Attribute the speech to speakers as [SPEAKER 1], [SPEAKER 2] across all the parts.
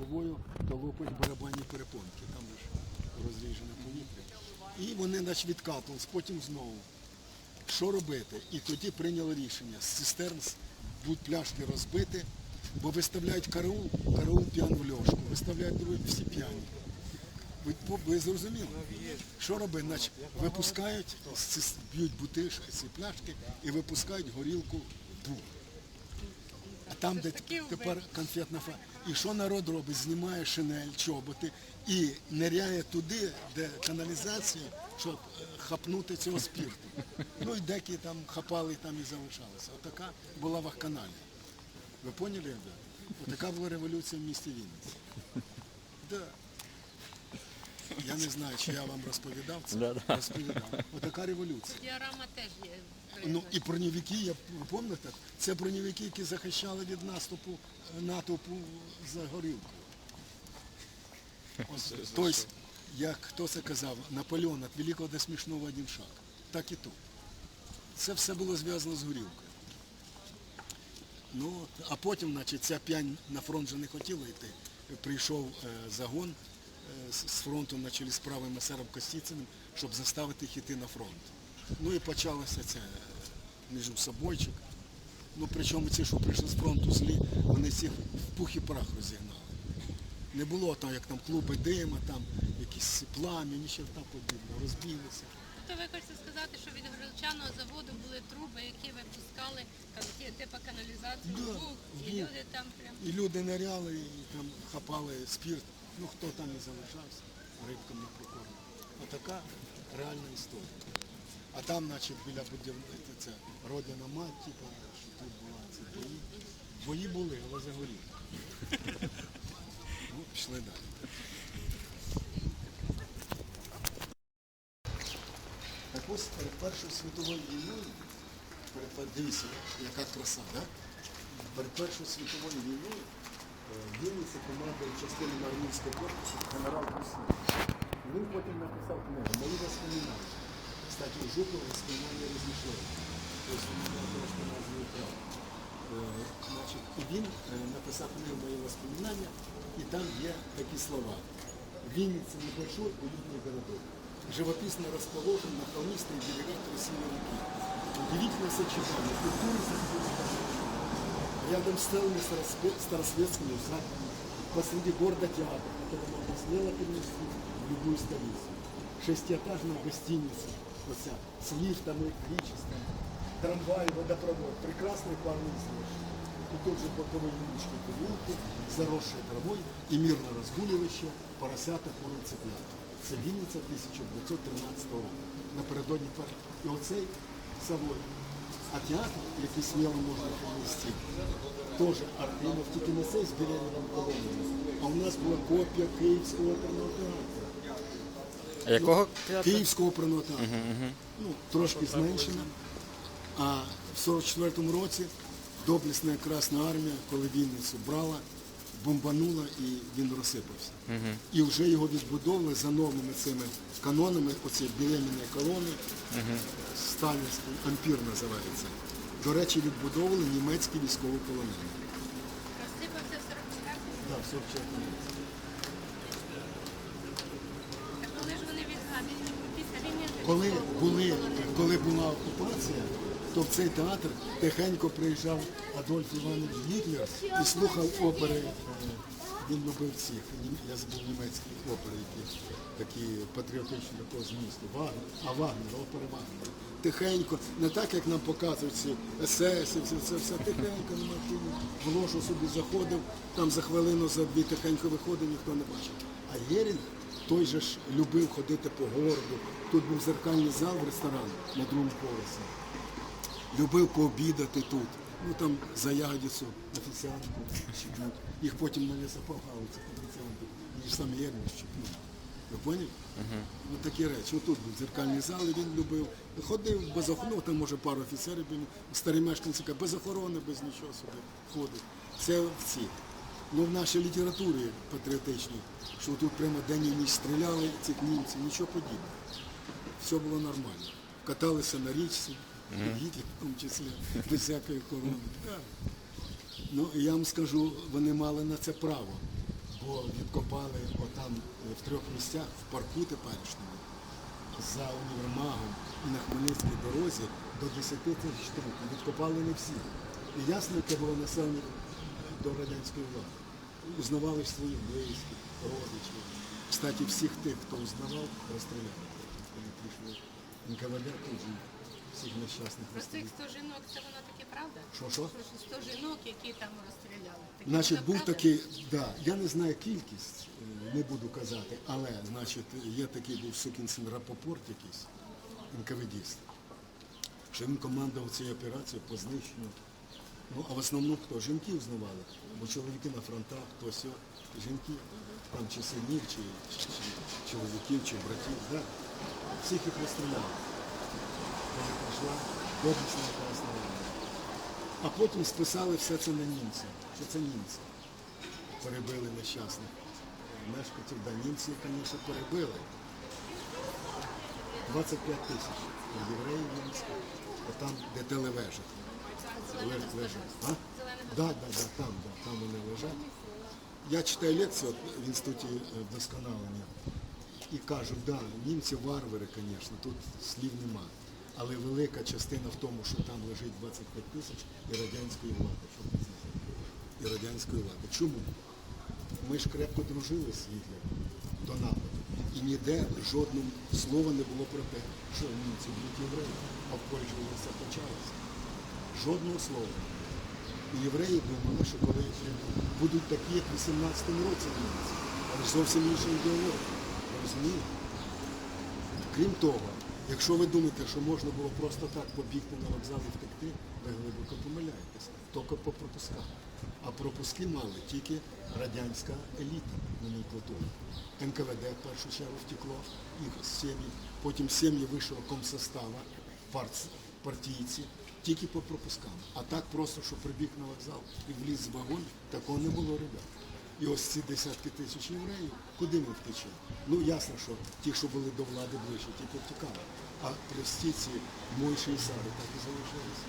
[SPEAKER 1] головою, то лопать барабанні перепонки, там ж розріжене повітря. І вони значить, відкатувались, потім знову. Що робити? І тоді прийняло рішення. З цистерн будуть пляшки розбити, бо виставляють караул, караул п'ян в льошку, виставляють другий, всі п'яні. Ви, ви зрозуміли? Що робити? Значить, випускають, б'ють бутишки, ці пляшки і випускають горілку в дух. Там, де тепер конфетна фа. І що народ робить? Знімає шинель, чоботи і ниряє туди, де каналізація, щоб е, хапнути цього спірту. Ну і деякі там хапали там і залишалися. Отака була вахканалія. Ви поняли, ребята? Отака була революція в місті Вінниці. Да. Я не знаю, чи я вам розповідав це. Розповідав. Отака революція.
[SPEAKER 2] Діарама теж є.
[SPEAKER 1] Ну і броньовики, я пам'ятаєте, це броньовики, які захищали від наступу е, натовпу за горілкою. Ось, тобто, як хто це казав, Наполеон від великого до смішного один шаг. Так і тут. Це все було зв'язано з горілкою. Ну, а потім, значить, ця п'янь на фронт вже не хотіла йти. Прийшов е, загон е, з з фронту на чолі з правим есером Костіциним, щоб заставити їх йти на фронт. Ну і почалося це е, між собойчик. Ну причому ці, що прийшли з фронту злі, вони всіх в пух і прах розігнали. Не було там, як там клуби дима, там якісь плам'я, ні черта подібного, розбіглися.
[SPEAKER 2] Тобто ви хочете сказати, що від горілчаного заводу були труби, які випускали кан- типу каналізацію
[SPEAKER 1] Да,
[SPEAKER 2] бух, і
[SPEAKER 1] бух.
[SPEAKER 2] люди там прям.
[SPEAKER 1] І люди ныряли, і там хапали спірт. Ну хто там і залишався, рибкам не прикормив. Отака реальна історія. А там, значить, біля будівництва це родина мать, типу, що тут була ці бої. Бої були, але загоріли. Ну, пішли далі. Так ось перед Першою світовою війною, перед, дивіться, яка краса, да? перед Першою світовою війною е, Вінниця командує частинами армійського корпусу генерал Кусин. Він потім написав книгу «Мої воспоминання» Кстати, у Жукова воспоминання розійшли. Тобто він мене трошки назву вкрав. Е, Значить, і він е, написав книгу «Мої воспоминання», і там є такі слова. Винница небольшой уютный городок. Живописно расположен на холмистых берегах красивой реки. Удивительное сочетание культуры с архитектурой. Рядом с целыми старосве- старосветскими усадьбами. Посреди города театр, который можно смело перенести в любую столицу. Шестиэтажная гостиница, вот вся, с лифтом, электричеством, трамвай, водопровод, прекрасный парный излож. И тут же боковые улички переулки, заросшие травой и мирно разгуливающие поросята кури цыплята. Це Вінниця 1913 року. Напередодні пер... І оцей завод. А театр, який сміло можна перенести, теж Артемов, тільки не цей з Береговим колонією. А у нас була копія Київського оперного театру.
[SPEAKER 3] А якого театру?
[SPEAKER 1] Київського оперного театру. Ну, трошки зменшена. А в 44-му році доблесна Красна армія, коли Вінницю брала, бомбанула і він розсипався. І вже його відбудовували за новими цими канонами, оці беременні колони, сталінський, ампір називається. До речі, відбудовували німецькі військові полонені.
[SPEAKER 2] Розсипався в 44-му.
[SPEAKER 1] Да, в 44-му році.
[SPEAKER 2] Так коли ж вони відгадують? Після війни вже
[SPEAKER 1] Коли, були, коли була окупація, то в цей театр тихенько приїжджав Адольф Іванович Гітлер і слухав опери. е, Він любив нім- я забув німецькі опери, які такі патріотичні такого змісту. Вагнер, а Вагнер, опери Вагнера. Тихенько, не так, як нам показують ці есесівці, це все тихенько в ложу собі заходив, там за хвилину, за дві тихенько виходив, ніхто не бачив. А Єрін той же ж любив ходити по городу. Тут був зеркальний зал в ресторані на другому поверсі. Любив пообідати тут. Ну там за ягодицю офіціантку щепнуть. Їх потім на лісопогали, це офіціанти. Їх ж сам Єрміш щепнув. Ви поняли? Ось такі речі. Отут був зеркальний зал, і він любив. Ходив без охорони, ну, там може пару офіцерів, були, старі мешканці, без охорони, без нічого собі ходить. Це в ці. Ну, в нашій літературі патріотичній, що тут прямо день і ніч стріляли цих німців, нічого подібного. Все було нормально. Каталися на річці, Гітлер в тому числі, без всякої охорони. Так. Ну, я вам скажу, вони мали на це право. Бо відкопали отам е, в трьох місцях, в парку теперішньому, за універмагом і на Хмельницькій дорозі до 10 тисяч трупів. Відкопали не всі. І ясно, яке було населення до радянської влади. Узнавали своїх близьких, родичів. Кстати, всіх тих, хто узнавав, розстріляли. Коли прийшли НКВД, тут всіх нещасних
[SPEAKER 2] Про цих
[SPEAKER 1] розстріляли.
[SPEAKER 2] 100 жінок це воно таке правда?
[SPEAKER 1] Що, що?
[SPEAKER 2] Що 100 жінок, які там розстріляли. Таке
[SPEAKER 1] Значить, був
[SPEAKER 2] правда?
[SPEAKER 1] такий, да, я не знаю кількість, е, не буду казати, але значить, є такий був сукін син Рапопорт якийсь, НКВДіст, що він командував цією операцією по знищенню. Ну, а в основному хто? Жінки узнавали, бо чоловіки на фронтах, то сьо, жінки, там чи синів, чи, чи, чи чоловіків, чи братів, да? всіх їх розстріляли. Коли прийшла Красна Армія. А потім списали все це на німців, що це німці. Перебили нещасних мешканців, да, німці, звісно, перебили. 25 тисяч євреїв німецьких, а там, де телевежа. Лежать, лежать. Да, да, да, там, да, там вони лежать. Я читаю лекцію от, в інституті е, вдосконалення і кажу, да, німці варвари, звісно, тут слів нема. Але велика частина в тому, що там лежить 25 тисяч і радянської влади, щоб. І радянської влади. Чому? Ми ж крепко дружили з Гітлером до нападу. І ніде жодного слова не було про те, що німці б'ють євреїв, а в Польщі вже все почалося. Жодного слова. І євреї думали, що коли будуть такі, як в 18-му році але ж зовсім інша ідеологія. Розумієте? Крім того, якщо ви думаєте, що можна було просто так побігти на вокзал і втекти, ви глибоко помиляєтесь. Тільки по пропусках. А пропуски мали тільки радянська еліта номенклатура. НКВД в першу чергу втекло, їх сім'ї, потім сім'ї вищого комсостава, парт- партійці, тільки по пропускам. А так просто, що прибіг на вокзал і вліз в вагон, такого не було, ребят. І ось ці десятки тисяч євреїв, куди ми втечемо? Ну ясно, що ті, що були до влади ближче, тільки втікали. А прості ці Мойші і Сари так і залишилися.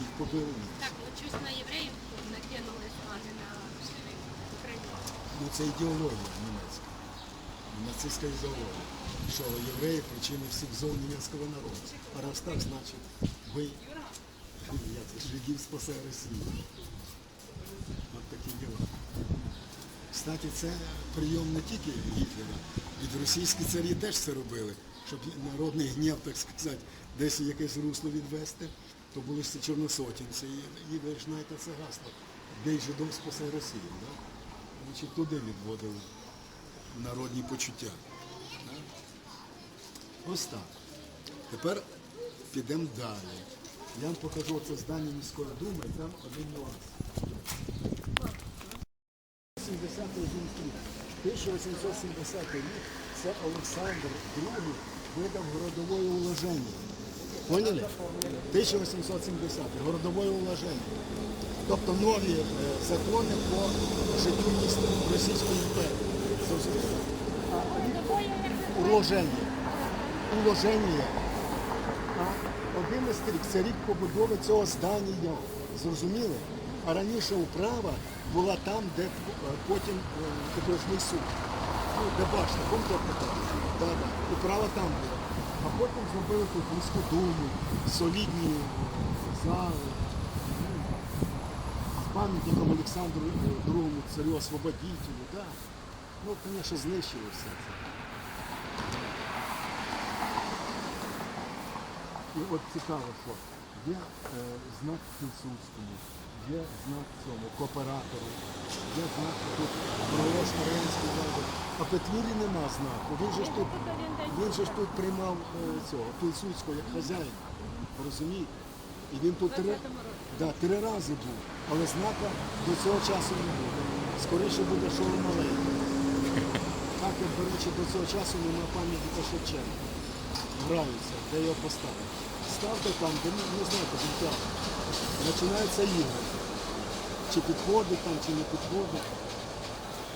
[SPEAKER 1] Їх побили.
[SPEAKER 2] Так, ну щось на євреїв накинулись, а не на Україну.
[SPEAKER 1] Ну це ідеологія німецька. Нацистська ідеологія. Що євреї причини всіх зол німецького народу. А раз так, значить, ви це, жидів спасе Росію. От такі діла. Кстати, це прийом не тільки Гітлера. Від російські царі теж це робили, щоб народний гнів, так сказати, десь якесь русло відвести, то були ж ці чорносотінці. І, і ви ж знаєте це гасло. Бей жидом спасе Росію. Да? Значить, туди відводили народні почуття. Да? Ось так. Тепер підемо далі. Я вам покажу це здання міської думи, там один нюанс. 1870 рік це Олександр II видав городовое уложення. Поняли? 1870 городовое уложення. Тобто нові е, закони по життю міста Російської імперії. Уложення. Уложення. А 11 рік це рік побудови цього здання. Зрозуміли? А раніше управа була там, де е, потім е, окружний суд. Ну, де башта, пам'ятаєте? Да, да. Управа там була. А потім зробили тут міську думу, солідні е, зали. З пам'ятником Олександру II, царю освободителю. Да. Ну, звісно, знищили все це. І от цікаво, що є е, знак Пілсудському, є знак цьому кооператору, є знак тут Бровошка радянської влади. А Петлюрі нема знаку. Він же ж тут, він же ж тут приймав е, цього Пілсудського як хазяїн. Розумієте? І він тут три, да, три рази був, але знака до цього часу не буде. Скоріше буде шоу маленьке. Так, як, до речі, до цього часу немає пам'ятника Шевченка граються, де його поставити. Ставте там, де ну, не знаєте, життя. Починається ігри. Чи підходить там, чи не підходить.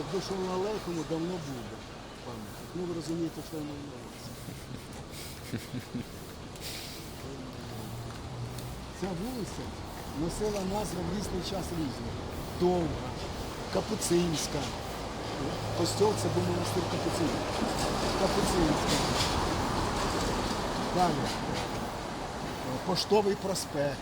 [SPEAKER 1] Якби йшов на Алейхому, давно буде пам'ятник. Ну ви розумієте, що я маю на. Ця вулиця носила назви в різний час різні. Довга, Капуцинська, костьол це був монастир капуцинів. Капуцинівський. Далі. Е, Поштовий проспект,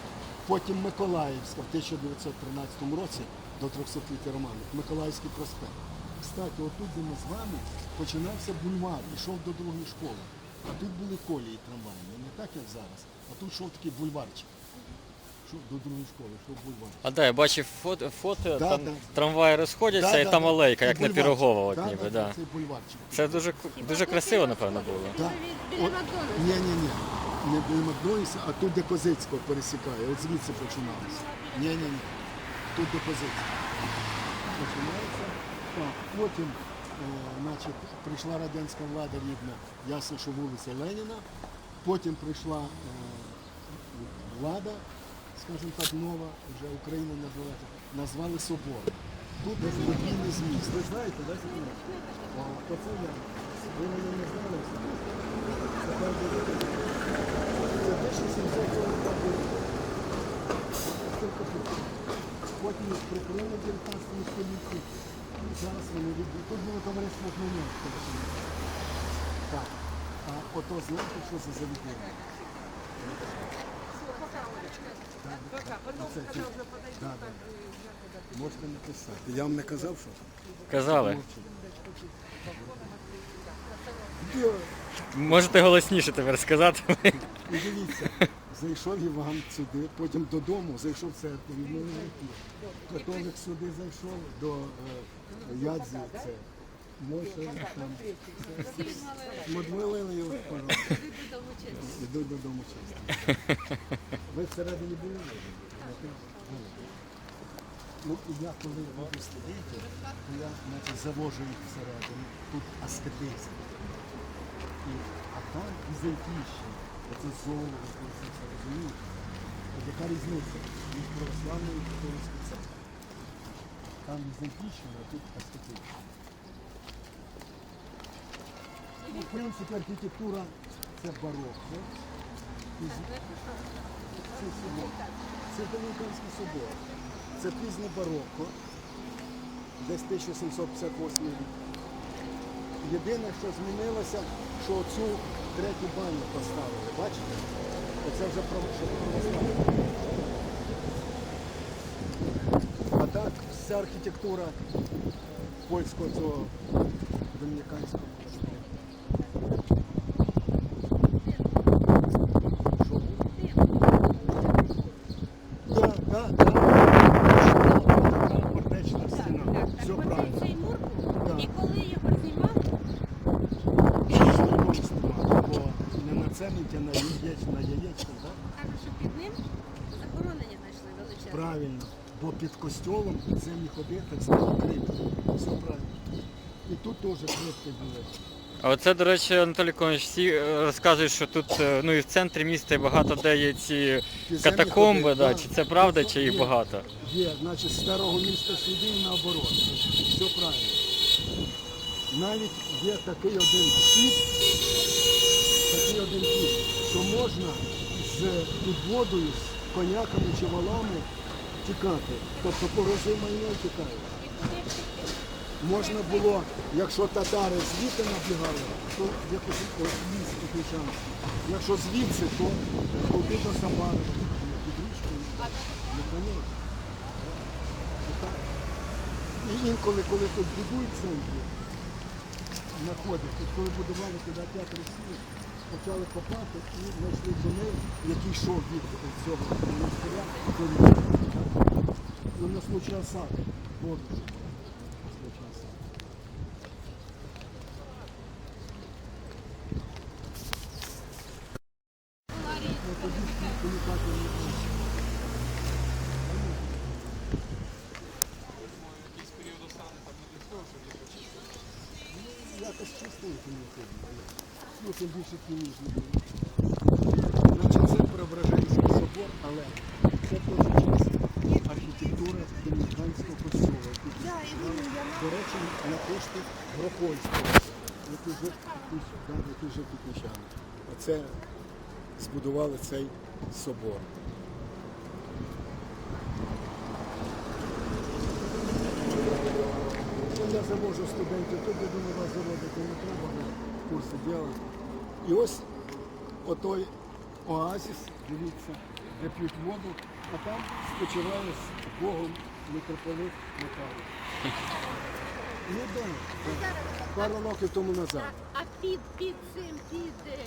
[SPEAKER 1] потім Миколаївська в 1913 році до 300-ліття Роману. Миколаївський проспект. Кстати, отут, де ми з вами, починався бульвар, йшов до другої школи. А тут були колії трамвайні, не так, як зараз. А тут йшов такий бульварчик. До другої школи, йшов бульвар.
[SPEAKER 3] А да, я бачив фото, фото
[SPEAKER 1] Да,
[SPEAKER 3] там
[SPEAKER 1] да.
[SPEAKER 3] трамваї розходяться і там алейка, як на
[SPEAKER 1] бульварчик.
[SPEAKER 3] Пірогова, от
[SPEAKER 1] Да,
[SPEAKER 3] ніби,
[SPEAKER 1] да,
[SPEAKER 3] да.
[SPEAKER 1] да, Цей бульварчик.
[SPEAKER 3] Це дуже, дуже красиво, напевно, було.
[SPEAKER 1] Да.
[SPEAKER 2] Біля
[SPEAKER 1] От-
[SPEAKER 2] Макдональдса.
[SPEAKER 1] Ні, ні, ні. Не біля Макдональдса, а тут, де Козицького пересікає. От звідси починалося. Ні, ні, ні. Тут де Козицького. Починається. Так, потім, е, значить, прийшла радянська влада, видно, ясно, що вулиця Леніна. Потім прийшла е, влада, скажімо так, нова, вже Україна називається, назвали собор. Тут подвійний зміст. Ви знаєте, да? Сергій? То це я. Ви мене не знали? Це правда, Це 1745 рік. Потім їх прикрили 19 столітті. І зараз вони від... Тут було товариство Хмельницьке. Так. А ото знаєте, що це за відбір? Можете написати. Я вам не казав, що?
[SPEAKER 3] Казали. Можете голосніше тепер сказати.
[SPEAKER 1] І дивіться, зайшов Іван сюди, потім додому, зайшов в церкву. Католик сюди зайшов до е, Ядзі, це Моше, там. Модмилили його в. Йдуть додому чисто. Ви всередині були? Ну, і я коли буду сидіти, то я значить, завожу їх всередину. Тут аскетизм. І, а там візантійщина. Оце золото, це все розумієте? От яка різниця між православною і католицькою церквою? Там візантійщина, а тут аскетична. Ну, в принципі, архітектура це барокко. Це собор. Це Домініканський собор. Це пізнє барокко. Десь 1758 рік. Єдине, що змінилося, що оцю третю баню поставили. Бачите? Оце вже право, православ'я. А так вся архітектура польського цього домініканського. Що? Да, да, да. Фортечна стіна. Все правильно.
[SPEAKER 2] Цей мур був,
[SPEAKER 1] Да.
[SPEAKER 2] і коли його знімали,
[SPEAKER 1] Чисто не можна знімати, бо не на цемінті, а на яєчко, на яєчко, так?
[SPEAKER 2] кажуть, що під ним захоронення знайшли величезне.
[SPEAKER 1] Правильно. Бо під костьолом підземні ходи, так само крипти. Все правильно. І тут теж крипти були.
[SPEAKER 3] А оце, до речі, Анатолій Конович, всі е, розказують, що тут е, ну, і в центрі міста і багато де є ці
[SPEAKER 1] Підземні
[SPEAKER 3] катакомби,
[SPEAKER 1] ходи,
[SPEAKER 3] да. чи це правда, чи їх
[SPEAKER 1] Є.
[SPEAKER 3] багато?
[SPEAKER 1] Є, значить, з старого міста сюди і наоборот. Все правильно. Навіть є такий один хід, такий один хід, що можна з під водою, з коняками чи валами тікати. Тобто погрози майно і. Можна було, якщо татари звідти набігали, то якось ось ліс Петричанський. Якщо звідси, то туди до Сабари, під річкою. І інколи, коли тут будують центрі, знаходять, коли будували туди театр Росії, почали копати і знайшли тунель, який йшов від цього монастиря до річки. На случай осади. Воду. На случай осади. Ну, тоді комунікація не було. Якось чистенько не ходить. Ну, тим. Значить, це Преображенський собор, але це теж час архітектури домініканського костюму. До речі, на кошти Гропольського, який жив жив тут міщани. Оце збудували цей собор. Я завожу студентів, тут я думаю, вас заводити не треба, ви курси робити. І ось отой оазіс, дивіться, де п'ють воду, а там спочиває з Богом митрополит Михайло. Ну так, пару років тому назад.
[SPEAKER 2] А, під, під цим, під е,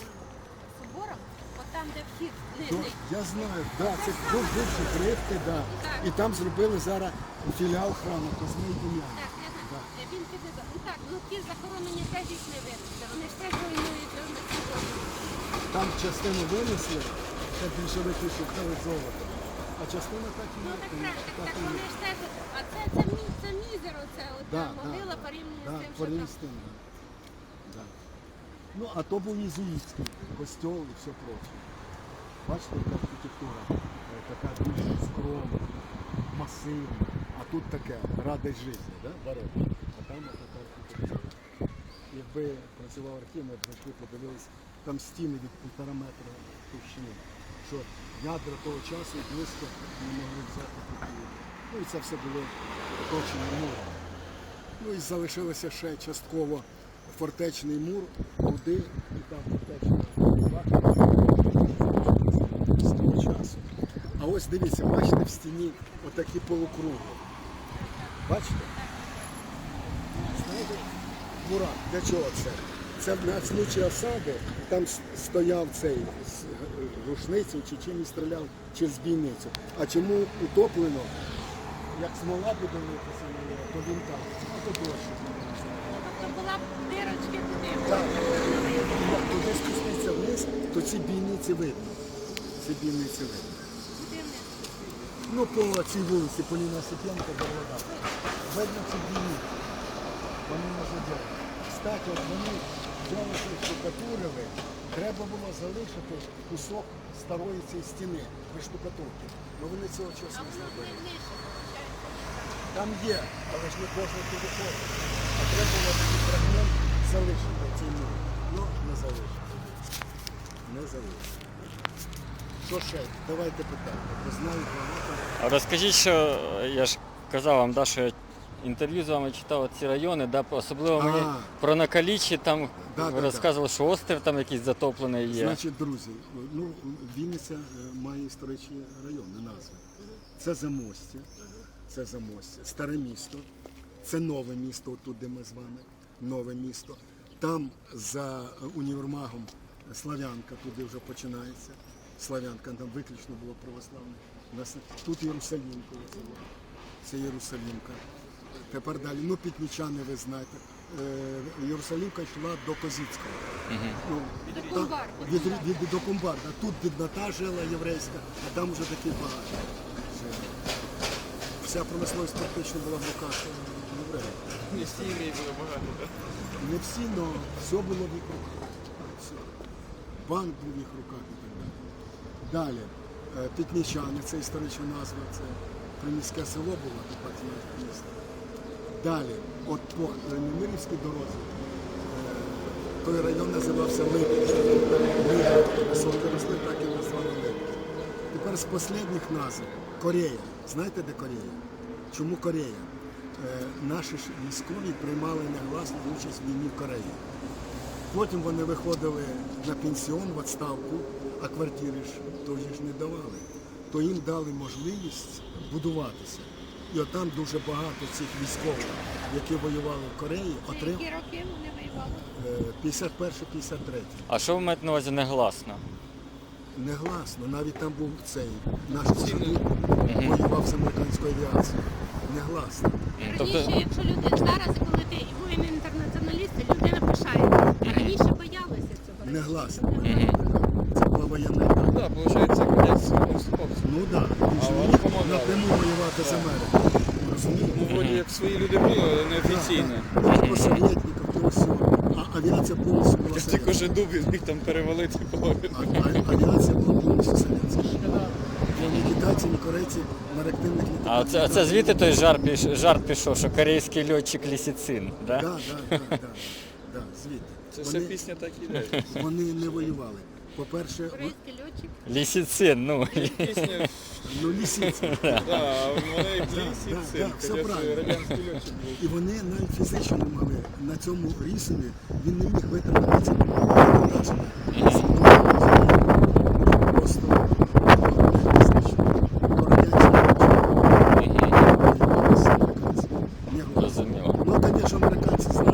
[SPEAKER 2] собором, от там, де вхід
[SPEAKER 1] То,
[SPEAKER 2] нижній,
[SPEAKER 1] я знаю, да, це був бивший крипти, да. І там зробили зараз філіал храму Козьми і Дем'яна.
[SPEAKER 2] Так, я знаю. Він піде за. Ті захоронені теж їх не винесли. Вони теж руйнують на сьогодні.
[SPEAKER 1] Там частину винесли, це більшовики шукали золото. А частина так і
[SPEAKER 2] Ну
[SPEAKER 1] є.
[SPEAKER 2] так так,
[SPEAKER 1] так
[SPEAKER 2] так
[SPEAKER 1] і є.
[SPEAKER 2] вони ж теж. А це, це, мі, це мізер, оце
[SPEAKER 1] Да,
[SPEAKER 2] та могила порівняно
[SPEAKER 1] да,
[SPEAKER 2] з тим, що
[SPEAKER 1] порівняно
[SPEAKER 2] там.
[SPEAKER 1] з тим, да. Да. Ну, а то був єзуїтський костьол і все проче. Бачите, яка архітектура е, така більш скромна, масивна. А тут таке радость життя, да? барокко. Там. Якби працював архів, ми б зайшли, подивилися, там стіни від півтора метра товщини. Що ядра того часу близько не могли взяти такі. Ну і це все було оточено муром. Ну і залишилося ще частково фортечний мур, туди і там фортечна з того часу. А ось дивіться, бачите в стіні отакі полукруги. Бачите? Мура, для чого це? Це на случай осади, там стояв цей з г- рушницею чи чимось стріляв чи з бійницю. А чому утоплено? Як смола буде литися, то він там. А то дощ.
[SPEAKER 2] Тобто була дирочки туди.
[SPEAKER 1] Так. Як туди спуститься вниз, то ці бійниці видно. Ці бійниці видно. Ну, по цій вулиці Поліна Сипенко до вода. Видно ці бійниці. Вони не заділи. Кстати, от вони взяли що штукатурили, треба було залишити кусок старої цієї стіни при штукатурці. Ну вони цього часу не зробили. Там є, але ж не кожен туди ходить. А треба було такий фрагмент залишити цей мур. Ну, не залишити. Не залишити. Що ще? Давайте питання. Ви знаєте.
[SPEAKER 3] А розкажіть, що я ж казав вам, да, що я інтерв'ю з вами читав ці райони, да, особливо мені
[SPEAKER 1] А.
[SPEAKER 3] про Накалічі, там
[SPEAKER 1] Да, да,
[SPEAKER 3] розказували, що острів там якийсь затоплений є.
[SPEAKER 1] Значить, друзі, ну, Вінниця е, має історичні райони, назви. Це Замостя, це Замостя, Старе місто, це нове місто, отут, де ми з вами, нове місто. Там за е, універмагом Славянка, туди вже починається. Славянка, там виключно було православне. У нас Тут Єрусалімка, оце було. це Єрусалімка. Тепер далі, ну пітнічани, ви знаєте. Е, Єрусалімка йшла до Козицького. Ну,
[SPEAKER 2] До Кумбар.
[SPEAKER 1] від, від, до Кумбарда. Тут біднота жила єврейська, а там вже такі багаті. жили. Вся промисловість практично була в руках євреїв.
[SPEAKER 4] Не всі євреї були багато, так?
[SPEAKER 1] Не всі, але все було в їх руках. Все. Банк був в їх руках і так далі. Далі, е, Пітнічани, це історична назва, це приміське село було, тепер місто. Далі, от по Немирівській дорозі, е, той район називався високі росли, так і назвали Липецьк. Тепер з останніх назв Корея. Знаєте, де Корея? Чому Корея? Е, наші ж військові приймали негласну участь в війні в Кореї. Потім вони виходили на пенсіон в відставку, а квартири ж тоді ж не давали. То їм дали можливість будуватися. І отам дуже багато цих військових, які воювали в Кореї,
[SPEAKER 2] Це
[SPEAKER 1] отрим
[SPEAKER 2] які роки вони воювали?
[SPEAKER 1] 51-53.
[SPEAKER 3] А що ви маєте на увазі негласно?
[SPEAKER 1] Негласно, навіть там був цей наш чоловік воював з американською авіацією. Негласно.
[SPEAKER 3] Тобто-
[SPEAKER 2] Раніше, якщо люди зараз, коли ти воїни інтернаціоналісти, людина пишається. А раніше боялися цього.
[SPEAKER 1] Негласно. Це була воєнна.
[SPEAKER 4] Так, виходить.
[SPEAKER 1] Ну так, ж не
[SPEAKER 4] вони
[SPEAKER 1] напряму воювати з Америкою. Розумієте?
[SPEAKER 4] Ну, вроді як свої люди були, але не офіційно.
[SPEAKER 1] По советникам, то все. А авіація повністю була
[SPEAKER 4] Тільки
[SPEAKER 1] совєтська.
[SPEAKER 4] же дуб міг там перевалити половину.
[SPEAKER 1] А, а, авіація була повністю совєтська. Ні китайці, ні корейці на реактивних літаках.
[SPEAKER 3] А це, це звідти той жарт, піш, жарт пішов, що корейський льотчик Лісіцин, да?
[SPEAKER 1] Так, так, так, так. Звідти.
[SPEAKER 4] Це вся
[SPEAKER 1] Вони,
[SPEAKER 4] пісня так іде.
[SPEAKER 1] вони не воювали. По-перше,
[SPEAKER 2] Корейський льотчик.
[SPEAKER 3] Лісіцин, ну.
[SPEAKER 4] Пісня,
[SPEAKER 1] ну лісіці.
[SPEAKER 4] да, вони в
[SPEAKER 1] Да,
[SPEAKER 4] лісі
[SPEAKER 1] да, все правильно.
[SPEAKER 4] радянський льотчик був.
[SPEAKER 1] І вони навіть фізично не могли. На цьому рісові він не міг витримати навантаження. Просто фізично. До радянських не було.
[SPEAKER 3] Розуміло.
[SPEAKER 1] Ну, звісно, американці знали,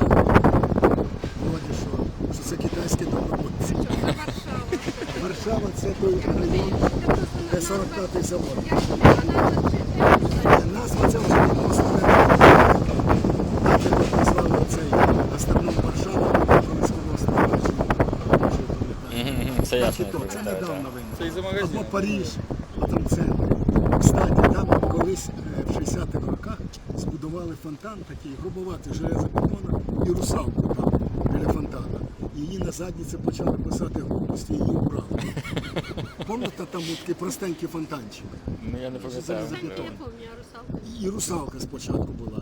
[SPEAKER 1] вроді, що, що це китайські добровольці.
[SPEAKER 2] Це Варшава.
[SPEAKER 1] Варшава це той район, 45-й завод. Назва це вже відносно не назвали цей астроном Варшава, колос
[SPEAKER 3] Мгм, Це ясно.
[SPEAKER 1] Це недавно виникло. Або Париж, а там центр. Кстати, там колись е, в 60-х роках збудували фонтан такий, грубоватий железобетонок і русалку там біля фонтана. І її на задніці почали писати глупості, і її убрали. Пам'ятаєте, там був такий простенький фонтанчик.
[SPEAKER 3] Ну я не пам'ятаю.
[SPEAKER 2] Це я не русалка.
[SPEAKER 1] І русалка спочатку була.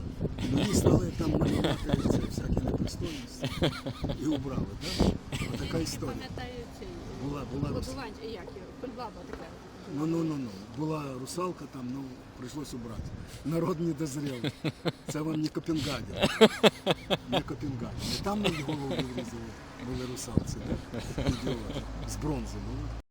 [SPEAKER 1] Мені стали там малювати це всякі непристойності. І убрали. Так? Отака історія.
[SPEAKER 2] Пам'ятаю цей.
[SPEAKER 1] Була, була.
[SPEAKER 2] Кодування, як його, кульбаба така.
[SPEAKER 1] Ну, ну, ну, ну. Була русалка там, ну, прийшлось убрати. Народ не дозрів. Це вам не Копенгаген. Не Копенгаген. І там на голову вирізали. Були русалці, так? Ідеологи. З бронзи були.